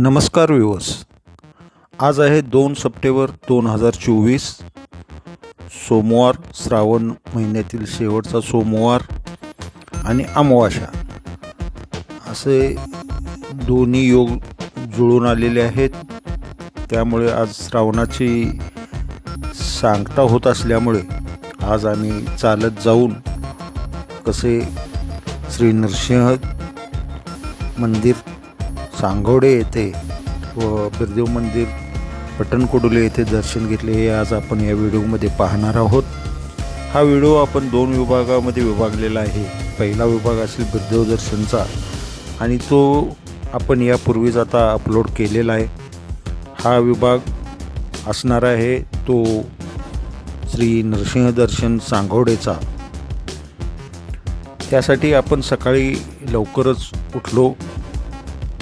नमस्कार विवस आज आहे दोन सप्टेंबर दोन हजार चोवीस. सोमवार श्रावण महिन्यातील शेवटचा सोमवार आणि अमावास्या. असे दोन्ही योग जुळून आलेले आहेत. त्यामुळे आज श्रावणाची सांगता होत असल्यामुळे आज आम्ही चालत जाऊन कसे श्री नृसिंह मंदिर सांगोडे येथे व बिरदेव मंदिर पटणकोडोले येथे दर्शन घेतले हे आज आपण या व्हिडिओमध्ये पाहणार आहोत. हा व्हिडिओ आपण दोन विभागामध्ये विभागलेला आहे. पहिला विभाग असेल बिरदेव दर्शनचा आणि तो आपण यापूर्वीच आता अपलोड केलेला आहे. हा विभाग असणार आहे तो श्री नरसिंह दर्शन सांगोडेचा. त्यासाठी आपण सकाळी लवकरच उठलो.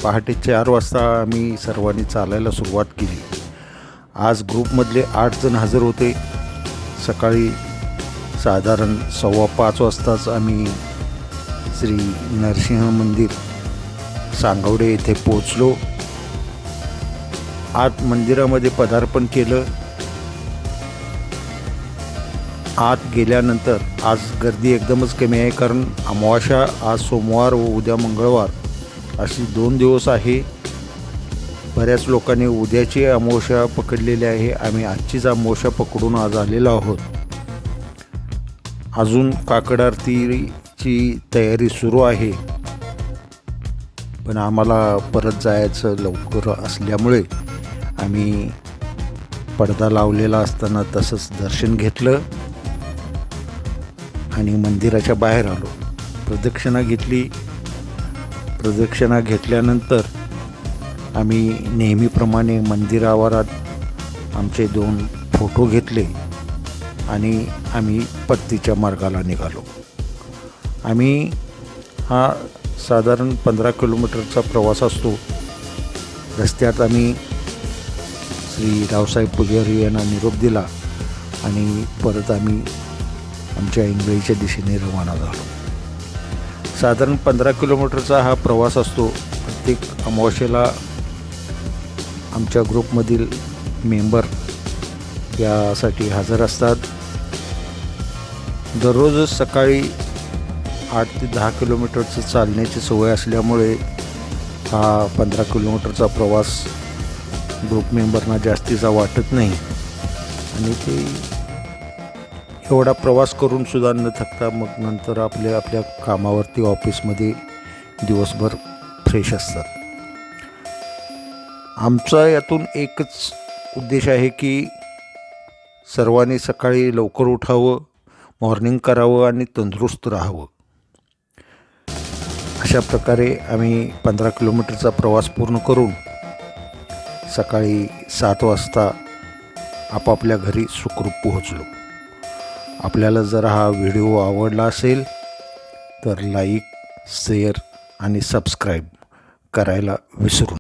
पहाटे चार वाजता आम्ही सर्वांनी चालायला सुरुवात केली. आज ग्रुपमधले आठ जण हजर होते. सकाळी साधारण सव्वा पाच वाजताच आम्ही श्री नरसिंह मंदिर सांगवडे येथे पोचलो आत मंदिरामध्ये पदार्पण केलं. आत गेल्यानंतर आज गर्दी एकदमच कमी आहे कारण अमावास्या आज सोमवार व उद्या मंगळवार. अशी दोन दिवस आहे. बऱ्याच लोकांनी उद्याची अमावस्या पकडलेली आहे. आम्ही आजचीच अमावस्या पकडून आज आलेलो आहोत. अजून काकड आरतीची तयारी सुरू आहे. पण आम्हाला परत जायचं लवकर असल्यामुळे आम्ही पडदा लावलेला असताना तसंच दर्शन घेतलं आणि मंदिराच्या बाहेर आलो. प्रदक्षिणा घेतली. प्रदक्षिणा घेतल्यानंतर आम्ही नेहमीप्रमाणे मंदिरावारात आमचे दोन फोटो घेतले आणि आम्ही पत्तीच्या मार्गाला निघालो. आम्ही हा साधारण पंधरा किलोमीटरचा प्रवास असतो. रस्त्यात आम्ही श्री रावसाहेब पुजारी यांना निरोप दिला आणि परत आम्ही आमच्या इंगळीच्या दिशेने रवाना झालो. साधारण पंधरा किलोमीटरचा हा प्रवास असतो. प्रत्येक अमावस्येला आमच्या ग्रुपमधील मेंबर यासाठी हजर असतात. दररोज सकाळी आठ ते दहा किलोमीटरचं चालण्याची सवय असल्यामुळे हा पंधरा किलोमीटरचा प्रवास ग्रुप मेंबरना जास्तीचा वाटत नाही. आणि ते एवढा प्रवास करून सुद्धा न थकता मग नंतर आपल्या आपल्या कामावरती ऑफिसमध्ये दिवसभर फ्रेश असतात. आमचा यातून एकच उद्देश आहे की सर्वांनी सकाळी लवकर उठावं मॉर्निंग करावं आणि तंदुरुस्त राहावं. अशा प्रकारे आम्ही पंधरा किलोमीटरचा प्रवास पूर्ण करून सकाळी सात वाजता आपापल्या घरी सुखरूप पोहोचलो. आपल्याला जर हा व्हिडिओ आवडला असेल तर लाईक शेअर आणि सबस्क्राईब करायला विसरू